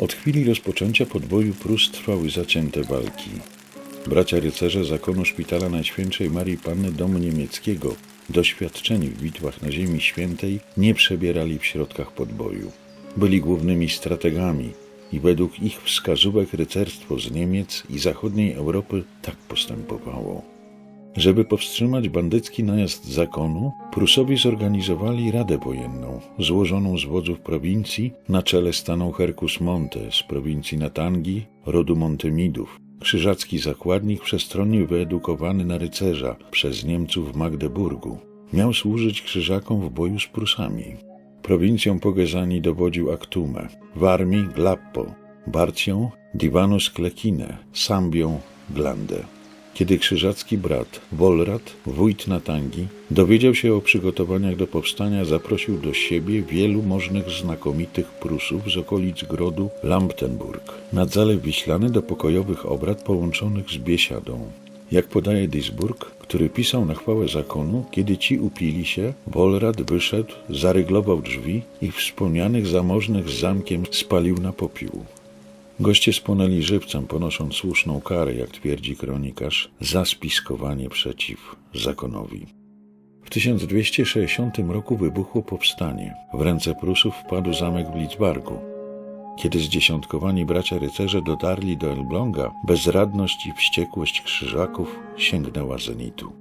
Od chwili rozpoczęcia podboju Prus trwały zacięte walki. Bracia rycerze zakonu szpitala Najświętszej Marii Panny Domu Niemieckiego, doświadczeni w bitwach na Ziemi Świętej, nie przebierali w środkach podboju. Byli głównymi strategami i według ich wskazówek rycerstwo z Niemiec i zachodniej Europy tak postępowało. Żeby powstrzymać bandycki najazd zakonu, Prusowie zorganizowali Radę Wojenną, złożoną z wodzów prowincji. Na czele stanął Herkus Monte z prowincji Natangi, rodu Montemidów, krzyżacki zakładnik przestronnie wyedukowany na rycerza przez Niemców w Magdeburgu. Miał służyć krzyżakom w boju z Prusami. Prowincją Pogezani dowodził Aktume, w armii Glappo, Barcją Divanus Klekine, Sambią Glandę. Kiedy krzyżacki brat Wolrat, wójt Natangi, dowiedział się o przygotowaniach do powstania, zaprosił do siebie wielu możnych znakomitych Prusów z okolic grodu Lamptenburg nad Zalew Wiślany do pokojowych obrad połączonych z biesiadą. Jak podaje Duisburg, który pisał na chwałę zakonu, kiedy ci upili się, Wolrat wyszedł, zaryglował drzwi i wspomnianych zamożnych z zamkiem spalił na popiół. Goście spłonęli żywcem, ponosząc słuszną karę, jak twierdzi kronikarz, za spiskowanie przeciw zakonowi. W 1260 roku wybuchło powstanie. W ręce Prusów wpadł zamek w Lidzbargu. Kiedy zdziesiątkowani bracia rycerze dotarli do Elbląga, bezradność i wściekłość krzyżaków sięgnęła zenitu.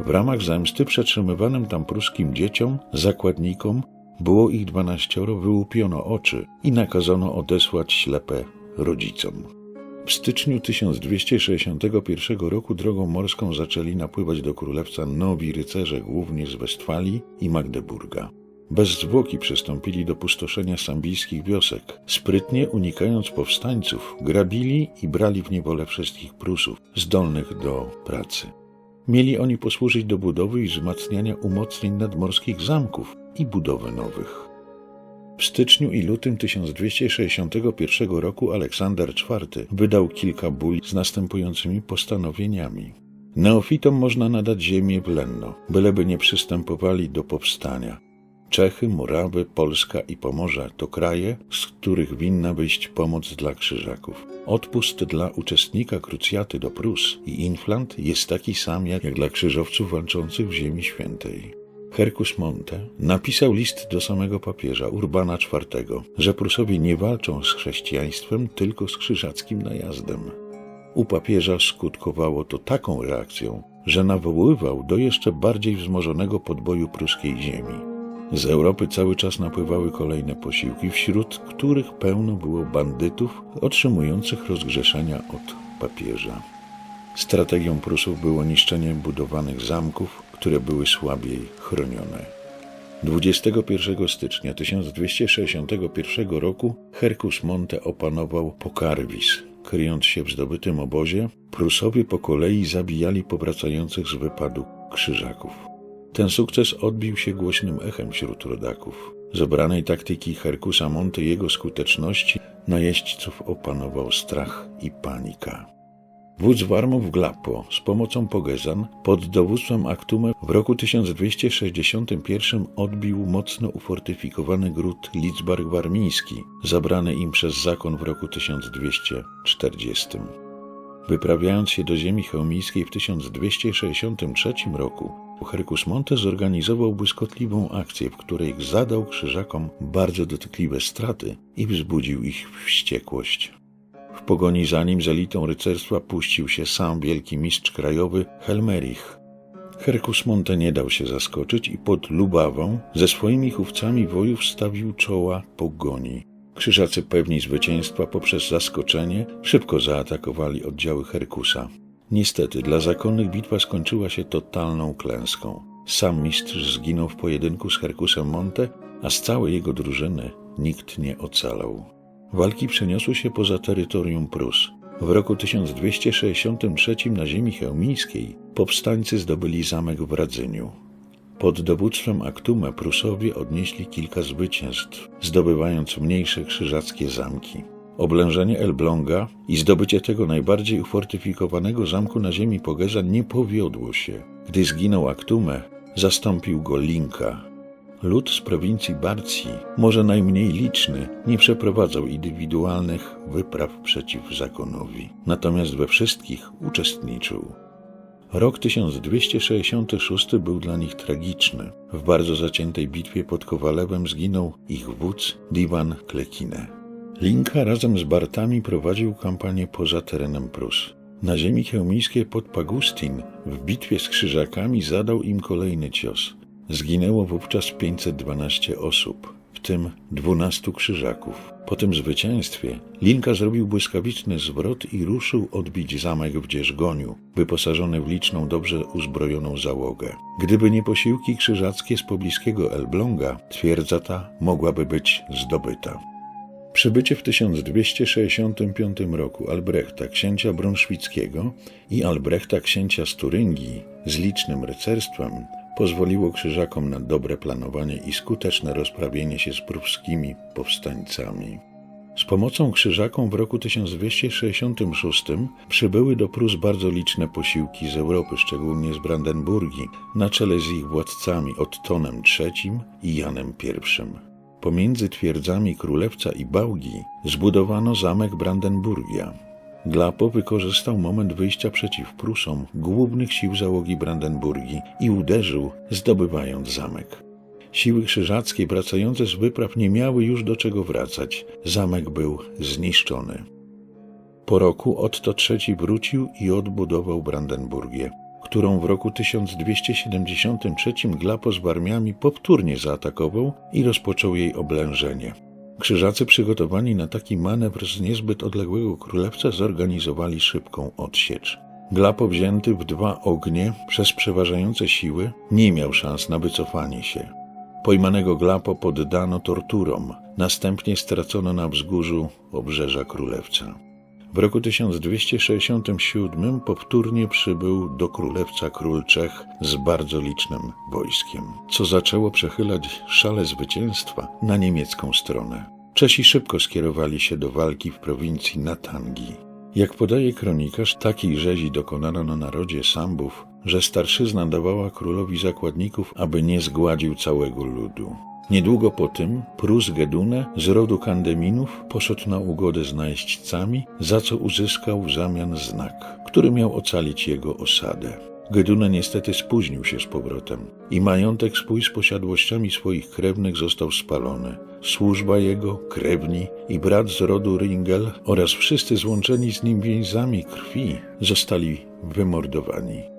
W ramach zemsty przetrzymywanym tam pruskim dzieciom, zakładnikom, było ich dwanaścioro, wyłupiono oczy i nakazano odesłać ślepe rodzicom. W styczniu 1261 roku drogą morską zaczęli napływać do królewca nowi rycerze, głównie z Westfalii i Magdeburga. Bez zwłoki przystąpili do pustoszenia sambijskich wiosek. Sprytnie unikając powstańców, grabili i brali w niewolę wszystkich Prusów, zdolnych do pracy. Mieli oni posłużyć do budowy i wzmacniania umocnień nadmorskich zamków i budowy nowych. W styczniu i lutym 1261 roku Aleksander IV wydał kilka ból z następującymi postanowieniami. Neofitom można nadać ziemię w Lenno, byleby nie przystępowali do powstania. Czechy, Morawy, Polska i Pomorze to kraje, z których winna wyjść pomoc dla krzyżaków. Odpust dla uczestnika krucjaty do Prus i Inflant jest taki sam jak dla krzyżowców walczących w Ziemi Świętej. Herkus Monte napisał list do samego papieża Urbana IV, że Prusowie nie walczą z chrześcijaństwem, tylko z krzyżackim najazdem. U papieża skutkowało to taką reakcją, że nawoływał do jeszcze bardziej wzmożonego podboju pruskiej ziemi. Z Europy cały czas napływały kolejne posiłki, wśród których pełno było bandytów otrzymujących rozgrzeszenia od papieża. Strategią Prusów było niszczenie budowanych zamków, które były słabiej chronione. 21 stycznia 1261 roku Herkus Monte opanował Pokarwis. Kryjąc się w zdobytym obozie, Prusowie po kolei zabijali powracających z wypadu krzyżaków. Ten sukces odbił się głośnym echem wśród rodaków. Z obranej taktyki Herkusa Monte jego skuteczności najeźdźców opanował strach i panika. Wódz Warmów Glappo z pomocą Pogezan pod dowództwem Aktume w roku 1261 odbił mocno ufortyfikowany gród Lidzbark Warmiński, zabrany im przez zakon w roku 1240. Wyprawiając się do ziemi chełmińskiej w 1263 roku, Herkus Monte zorganizował błyskotliwą akcję, w której zadał krzyżakom bardzo dotkliwe straty i wzbudził ich wściekłość. W pogoni za nim z elitą rycerstwa puścił się sam wielki mistrz krajowy Helmerich. Herkus Monte nie dał się zaskoczyć i pod Lubawą ze swoimi chówcami wojów stawił czoła pogoni. Krzyżacy pewni zwycięstwa poprzez zaskoczenie szybko zaatakowali oddziały Herkusa. Niestety dla zakonnych bitwa skończyła się totalną klęską. Sam mistrz zginął w pojedynku z Herkusem Monte, a z całej jego drużyny nikt nie ocalał. Walki przeniosły się poza terytorium Prus. W roku 1263 na ziemi chełmińskiej powstańcy zdobyli zamek w Radzyniu. Pod dowództwem Aktume Prusowie odnieśli kilka zwycięstw, zdobywając mniejsze krzyżackie zamki. Oblężenie Elbląga i zdobycie tego najbardziej ufortyfikowanego zamku na ziemi Pogeza nie powiodło się. Gdy zginął Aktume, zastąpił go Linka, lud z prowincji Barcji, może najmniej liczny, nie przeprowadzał indywidualnych wypraw przeciw zakonowi, natomiast we wszystkich uczestniczył. Rok 1266 był dla nich tragiczny. W bardzo zaciętej bitwie pod Kowalewem zginął ich wódz Diwan Klekine. Linka razem z Bartami prowadził kampanię poza terenem Prus. Na ziemi chełmińskiej pod Pagustin w bitwie z Krzyżakami zadał im kolejny cios. Zginęło wówczas 512 osób, w tym 12 Krzyżaków. Po tym zwycięstwie Linka zrobił błyskawiczny zwrot i ruszył odbić zamek w Dzierżgoniu, wyposażony w liczną, dobrze uzbrojoną załogę. Gdyby nie posiłki krzyżackie z pobliskiego Elbląga, twierdza ta mogłaby być zdobyta. Przybycie w 1265 roku Albrechta księcia brunszwickiego i Albrechta księcia z Turyngii z licznym rycerstwem pozwoliło krzyżakom na dobre planowanie i skuteczne rozprawienie się z pruskimi powstańcami. Z pomocą krzyżakom w roku 1266 przybyły do Prus bardzo liczne posiłki z Europy, szczególnie z Brandenburgii, na czele z ich władcami Ottonem III i Janem I. Pomiędzy twierdzami Królewca i Bałgi zbudowano zamek Brandenburgia. Glapo wykorzystał moment wyjścia przeciw Prusom głównych sił załogi Brandenburgii i uderzył, zdobywając zamek. Siły krzyżackie wracające z wypraw nie miały już do czego wracać. Zamek był zniszczony. Po roku Otto III wrócił i odbudował Brandenburgię, którą w roku 1273 Glapo z Warmiami powtórnie zaatakował i rozpoczął jej oblężenie. Krzyżacy przygotowani na taki manewr z niezbyt odległego królewca zorganizowali szybką odsiecz. Glapo wzięty w dwa ognie przez przeważające siły nie miał szans na wycofanie się. Pojmanego Glapo poddano torturom, następnie stracono na wzgórzu obrzeża królewca. W roku 1267 powtórnie przybył do królewca król Czech z bardzo licznym wojskiem, co zaczęło przechylać szale zwycięstwa na niemiecką stronę. Czesi szybko skierowali się do walki w prowincji Natangi. Jak podaje kronikarz, takiej rzezi dokonano na narodzie Sambów, że starszyzna dawała królowi zakładników, aby nie zgładził całego ludu. Niedługo po tym Prus Gedune z rodu Kandeminów poszedł na ugodę z najeźdźcami, za co uzyskał w zamian znak, który miał ocalić jego osadę. Gedune niestety spóźnił się z powrotem i majątek swój z posiadłościami swoich krewnych został spalony. Służba jego, krewni i brat z rodu Ringel oraz wszyscy złączeni z nim więzami krwi zostali wymordowani.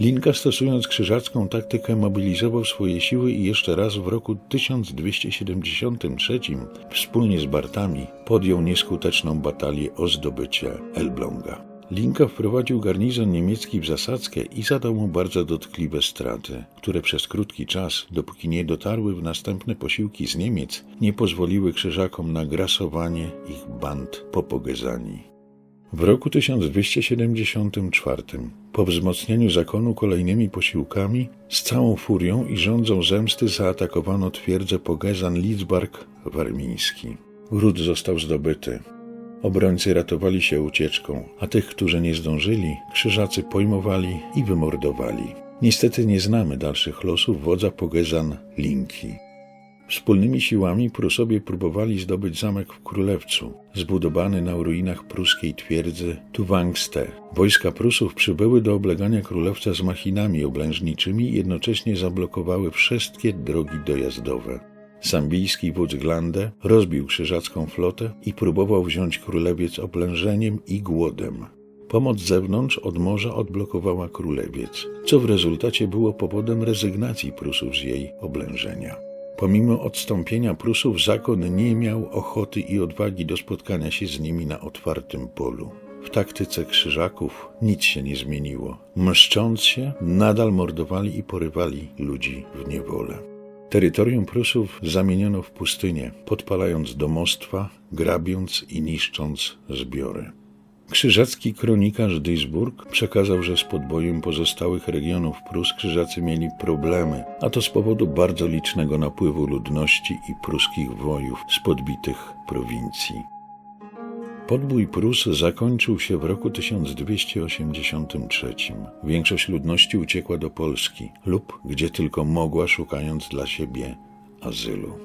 Linka stosując krzyżacką taktykę mobilizował swoje siły i jeszcze raz w roku 1273 wspólnie z Bartami podjął nieskuteczną batalię o zdobycie Elbląga. Linka wprowadził garnizon niemiecki w zasadzkę i zadał mu bardzo dotkliwe straty, które przez krótki czas, dopóki nie dotarły w następne posiłki z Niemiec, nie pozwoliły krzyżakom na grasowanie ich band po Pogezani. W roku 1274, po wzmocnieniu zakonu kolejnymi posiłkami, z całą furią i rządzą zemsty zaatakowano twierdzę Pogezan Lidzbark warmiński. Gród został zdobyty. Obrońcy ratowali się ucieczką, a tych, którzy nie zdążyli, krzyżacy pojmowali i wymordowali. Niestety nie znamy dalszych losów wodza Pogezan Linki. Wspólnymi siłami Prusowie próbowali zdobyć zamek w Królewcu, zbudowany na ruinach pruskiej twierdzy Tuwangste. Wojska Prusów przybyły do oblegania Królewca z machinami oblężniczymi i jednocześnie zablokowały wszystkie drogi dojazdowe. Sambijski wódz Glande rozbił krzyżacką flotę i próbował wziąć królewiec oblężeniem i głodem. Pomoc z zewnątrz od morza odblokowała królewiec, co w rezultacie było powodem rezygnacji Prusów z jej oblężenia. Pomimo odstąpienia Prusów, zakon nie miał ochoty i odwagi do spotkania się z nimi na otwartym polu. W taktyce krzyżaków nic się nie zmieniło. Mszcząc się, nadal mordowali i porywali ludzi w niewolę. Terytorium Prusów zamieniono w pustynię, podpalając domostwa, grabiąc i niszcząc zbiory. Krzyżacki kronikarz Duisburg przekazał, że z podbojem pozostałych regionów Prus krzyżacy mieli problemy, a to z powodu bardzo licznego napływu ludności i pruskich wojów z podbitych prowincji. Podbój Prus zakończył się w roku 1283. Większość ludności uciekła do Polski lub gdzie tylko mogła, szukając dla siebie azylu.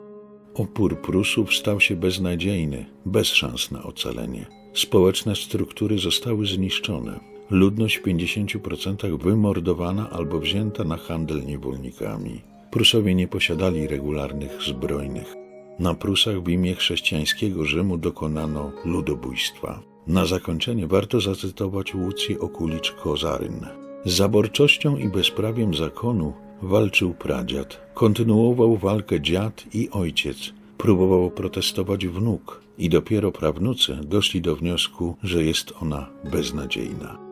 Opór Prusów stał się beznadziejny, bez szans na ocalenie. Społeczne struktury zostały zniszczone. Ludność w 50% wymordowana albo wzięta na handel niewolnikami. Prusowie nie posiadali regularnych zbrojnych. Na Prusach w imię chrześcijańskiego Rzymu dokonano ludobójstwa. Na zakończenie warto zacytować Łucję Okulicz-Kozaryn. Z zaborczością i bezprawiem zakonu walczył pradziad. Kontynuował walkę dziad i ojciec. Próbował protestować wnuk i dopiero prawnucy doszli do wniosku, że jest ona beznadziejna.